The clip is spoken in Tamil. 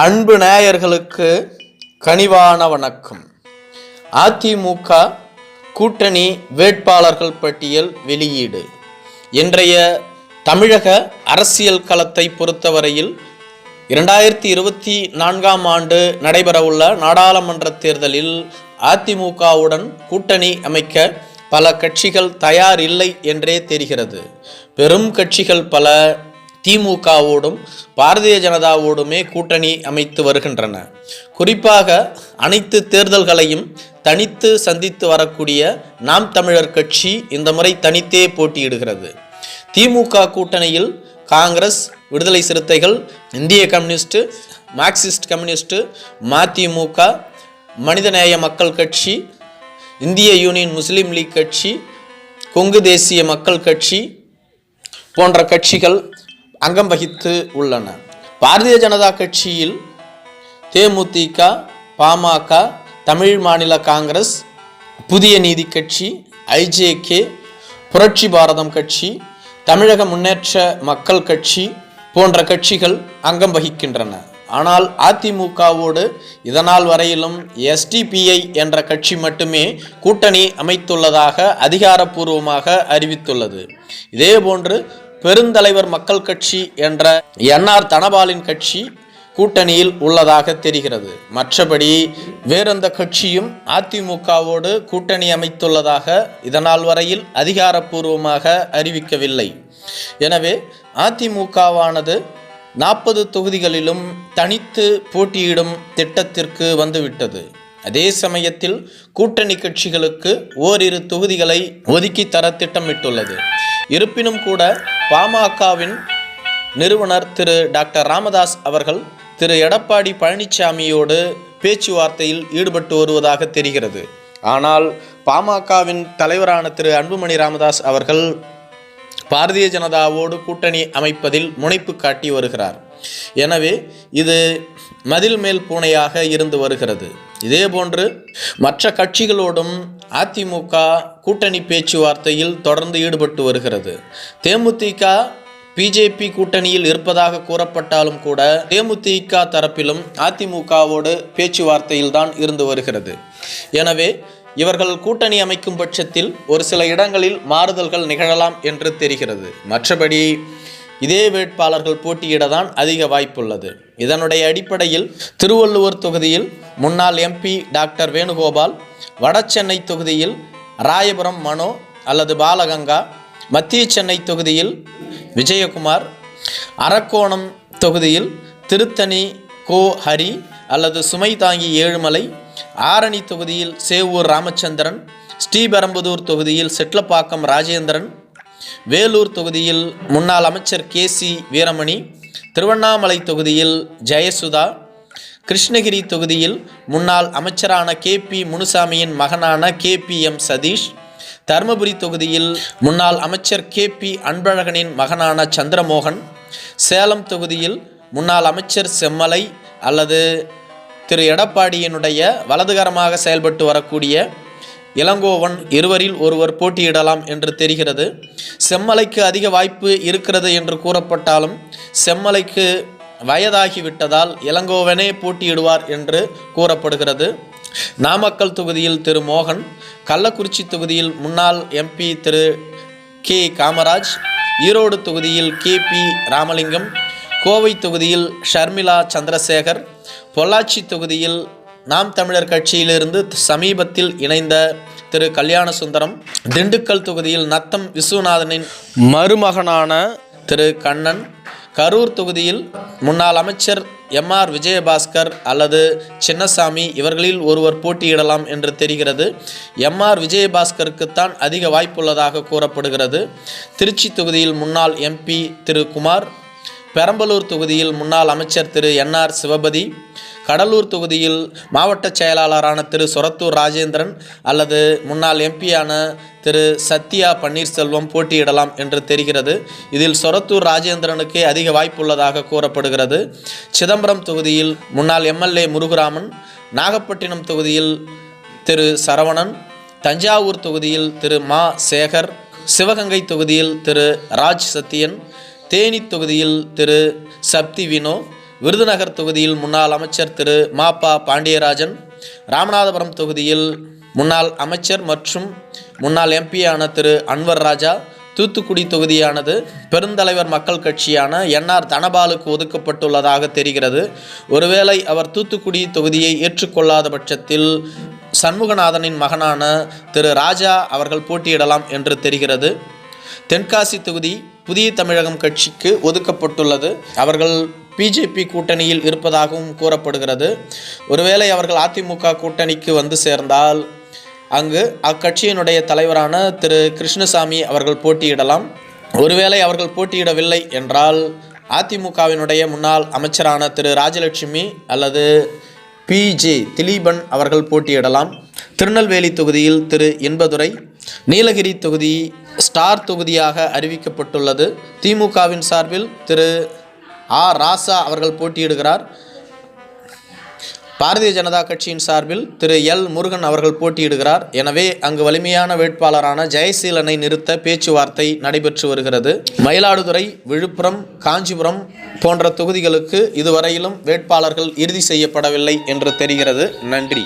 அன்பு நேயர்களுக்கு கனிவான வணக்கம். அதிமுக கூட்டணி வேட்பாளர்கள் பட்டியல் வெளியீடு. இன்றைய தமிழக அரசியல் களத்தை பொறுத்தவரையில் இரண்டாயிரத்தி இருபத்தி நான்காம் ஆண்டு நடைபெறவுள்ள நாடாளுமன்ற தேர்தலில் அதிமுகவுடன் கூட்டணி அமைக்க பல கட்சிகள் தயார் இல்லை என்றே தெரிகிறது. பெரும் கட்சிகள் பல திமுகவோடும் பாரதிய ஜனதாவோடுமே கூட்டணி அமைத்து வருகின்றன. குறிப்பாக அனைத்து தேர்தல்களையும் தனித்து சந்தித்து வரக்கூடிய நாம் தமிழர் கட்சி இந்த முறை தனித்தே போட்டியிடுகிறது. திமுக கூட்டணியில் காங்கிரஸ் விடுதலை சிறுத்தைகள் இந்திய கம்யூனிஸ்ட் மார்க்சிஸ்ட் கம்யூனிஸ்ட் மதிமுக மனிதநேய மக்கள் கட்சி இந்திய யூனியன் முஸ்லீம் லீக் கட்சி கொங்கு தேசிய மக்கள் கட்சி போன்ற கட்சிகள் அங்கம் வகித்து உள்ளன. பாரதிய ஜனதா கட்சியில் தேமுதிக பாமக தமிழ் மாநில காங்கிரஸ் புதிய நீதி கட்சி ஐஜேகே புரட்சி பாரதம் கட்சி தமிழக முன்னேற்ற மக்கள் கட்சி போன்ற கட்சிகள் அங்கம் வகிக்கின்றன. ஆனால் அதிமுகவோடு இதனால் வரையிலும் எஸ்டிபிஐ என்ற கட்சி மட்டுமே கூட்டணி அமைத்துள்ளதாக அதிகாரப்பூர்வமாக அறிவித்துள்ளது. இதேபோன்று பெருந்தலைவர் மக்கள் கட்சி என்ற என்ஆர் தனபாலின் கட்சி கூட்டணியில் உள்ளதாக தெரிகிறது. மற்றபடி வேறெந்த கட்சியும் அதிமுகவோடு கூட்டணி அமைத்துள்ளதாக இதனால் வரையில் அதிகாரப்பூர்வமாக அறிவிக்கவில்லை. எனவே அதிமுகவானது நாற்பது தொகுதிகளிலும் தனித்து போட்டியிடும் திட்டத்திற்கு வந்துவிட்டது. அதே சமயத்தில் கூட்டணி கட்சிகளுக்கு ஓரிரு தொகுதிகளை ஒதுக்கி தர திட்டமிட்டுள்ளது. இருப்பினும் கூட பாமகவின் நிறுவனர் திரு டாக்டர் ராமதாஸ் அவர்கள் திரு எடப்பாடி பழனிசாமியோடு பேச்சுவார்த்தையில் ஈடுபட்டு வருவதாக தெரிகிறது. ஆனால் பாமகவின் தலைவரான திரு அன்புமணி ராமதாஸ் அவர்கள் பாரதிய ஜனதாவோடு கூட்டணி அமைப்பதில் முனைப்பு காட்டி வருகிறார். எனவே இது மதில் மேல் பூனையாக இருந்து வருகிறது. இதேபோன்று மற்ற கட்சிகளோடும் அதிமுக கூட்டணி பேச்சுவார்த்தையில் தொடர்ந்து ஈடுபட்டு வருகிறது. தேமுதிக பிஜேபி கூட்டணியில் இருப்பதாக கூறப்பட்டாலும் கூட தேமுதிக தரப்பிலும் அதிமுகவோடு பேச்சுவார்த்தையில் தான் இருந்து வருகிறது. எனவே இவர்கள் கூட்டணி அமைக்கும் பட்சத்தில் ஒரு சில இடங்களில் மாறுதல்கள் நிகழலாம் என்று தெரிகிறது. மற்றபடி இதே வேட்பாளர்கள் போட்டியிட தான் அதிக வாய்ப்புள்ளது. இதனுடைய அடிப்படையில் திருவள்ளுவர் தொகுதியில் முன்னாள் எம்பி டாக்டர் வேணுகோபால் வடசென்னை தொகுதியில் ராயபுரம் மனோ அல்லது பாலகங்கா மத்திய சென்னை தொகுதியில் விஜயகுமார் அரக்கோணம் தொகுதியில் திருத்தணி கோ ஹரி அல்லது சுமை தாங்கி ஏழுமலை ஆரணி தொகுதியில் சேவூர் ராமச்சந்திரன் ஸ்ரீபெரம்புதூர் தொகுதியில் செட்லப்பாக்கம் ராஜேந்திரன் வேலூர் தொகுதியில் முன்னாள் அமைச்சர் கே சி வீரமணி திருவண்ணாமலை தொகுதியில் ஜெயசுதா கிருஷ்ணகிரி தொகுதியில் முன்னாள் அமைச்சரான கே பி முனுசாமியின் மகனான K P M Sathish Dharmapuri தொகுதியில் முன்னாள் அமைச்சர் கே பி அன்பழகனின் மகனான சந்திரமோகன் சேலம் தொகுதியில் முன்னாள் அமைச்சர் செம்மலை அல்லது திரு எடப்பாடியினுடைய வலதுகரமாக செயல்பட்டு வரக்கூடிய இளங்கோவன் இருவரில் ஒருவர் போட்டியிடலாம் என்று தெரிகிறது. செம்மலைக்கு அதிக வாய்ப்பு இருக்கிறது என்று கூறப்பட்டாலும் செம்மலைக்கு வயதாகிவிட்டதால் இளங்கோவனே போட்டியிடுவார் என்று கூறப்படுகிறது. நாமக்கல் தொகுதியில் திரு மோகன் கள்ளக்குறிச்சி தொகுதியில் முன்னாள் எம்பி திரு கே காமராஜ் ஈரோடு தொகுதியில் கே பி ராமலிங்கம் கோவை தொகுதியில் ஷர்மிளா சந்திரசேகர் பொள்ளாச்சி தொகுதியில் நாம் தமிழர் கட்சியிலிருந்து சமீபத்தில் இணைந்த திரு கல்யாண சுந்தரம் திண்டுக்கல் தொகுதியில் நத்தம் விஸ்வநாதனின் மருமகனான திரு கண்ணன் கரூர் தொகுதியில் முன்னாள் அமைச்சர் எம் ஆர் விஜயபாஸ்கர் அல்லது சின்னசாமி இவர்களில் ஒருவர் போட்டியிடலாம் என்று தெரிகிறது. எம் ஆர் விஜயபாஸ்கருக்குத்தான் அதிக வாய்ப்புள்ளதாக கூறப்படுகிறது. திருச்சி தொகுதியில் முன்னாள் எம்பி திரு குமார் பெரம்பலூர் தொகுதியில் முன்னாள் அமைச்சர் திரு என்ஆர் சிவபதி கடலூர் தொகுதியில் மாவட்ட செயலாளரான திரு சொரத்தூர் ராஜேந்திரன் அல்லது முன்னாள் எம்பியான திரு சத்யா பன்னீர்செல்வம் போட்டியிடலாம் என்று தெரிகிறது. இதில் சொரத்தூர் ராஜேந்திரனுக்கே அதிக வாய்ப்புள்ளதாக கூறப்படுகிறது. சிதம்பரம் தொகுதியில் முன்னாள் எம்எல்ஏ முருகுராமன் நாகப்பட்டினம் தொகுதியில் திரு சரவணன் தஞ்சாவூர் தொகுதியில் திரு மா சேகர் சிவகங்கை தொகுதியில் திரு ராஜ் சத்தியன் தேனி தொகுதியில் திரு சப்தி வினோ விருதுநகர் தொகுதியில் முன்னாள் அமைச்சர் திரு மாப்பா பாண்டியராஜன் ராமநாதபுரம் தொகுதியில் முன்னாள் அமைச்சர் மற்றும் முன்னாள் எம்பியான திரு அன்வர் ராஜா தூத்துக்குடி தொகுதியானது பெருந்தலைவர் மக்கள் கட்சியான என்ஆர் தனபாலுக்கு ஒதுக்கப்பட்டுள்ளதாக தெரிகிறது. ஒருவேளை அவர் தூத்துக்குடி தொகுதியை ஏற்றுக்கொள்ளாத பட்சத்தில் சண்முகநாதனின் மகனான திரு ராஜா அவர்கள் போட்டியிடலாம் என்று தெரிகிறது. தென்காசி தொகுதி புதிய தமிழகம் கட்சிக்கு ஒதுக்கப்பட்டுள்ளது. அவர்கள் பிஜேபி கூட்டணியில் இருப்பதாகவும் கூறப்படுகிறது. ஒருவேளை அவர்கள் அதிமுக கூட்டணிக்கு வந்து சேர்ந்தால் அங்கு அக்கட்சியினுடைய தலைவரான திரு கிருஷ்ணசாமி அவர்கள் போட்டியிடலாம். ஒருவேளை அவர்கள் போட்டியிடவில்லை என்றால் அதிமுகவினுடைய முன்னாள் அமைச்சரான திரு ராஜலட்சுமி அல்லது பிஜே திலீபன் அவர்கள் போட்டியிடலாம். திருநெல்வேலி தொகுதியில் திரு இன்பதுரை நீலகிரி தொகுதி ஸ்டார் தொகுதியாக அறிவிக்கப்பட்டுள்ளது. திமுகவின் சார்பில் திரு ஆ ராசா அவர்கள் போட்டியிடுகிறார். பாரதிய ஜனதா கட்சியின் சார்பில் திரு எல். முருகன் அவர்கள் போட்டியிடுகிறார். எனவே அங்கு வலிமையான வேட்பாளரான ஜெயசீலனை நிறுத்த பேச்சுவார்த்தை நடைபெற்று வருகிறது. மயிலாடுதுறை விழுப்புரம் காஞ்சிபுரம் போன்ற தொகுதிகளுக்கு இதுவரையிலும் வேட்பாளர்கள் இறுதி செய்யப்படவில்லை என்று தெரிகிறது. நன்றி.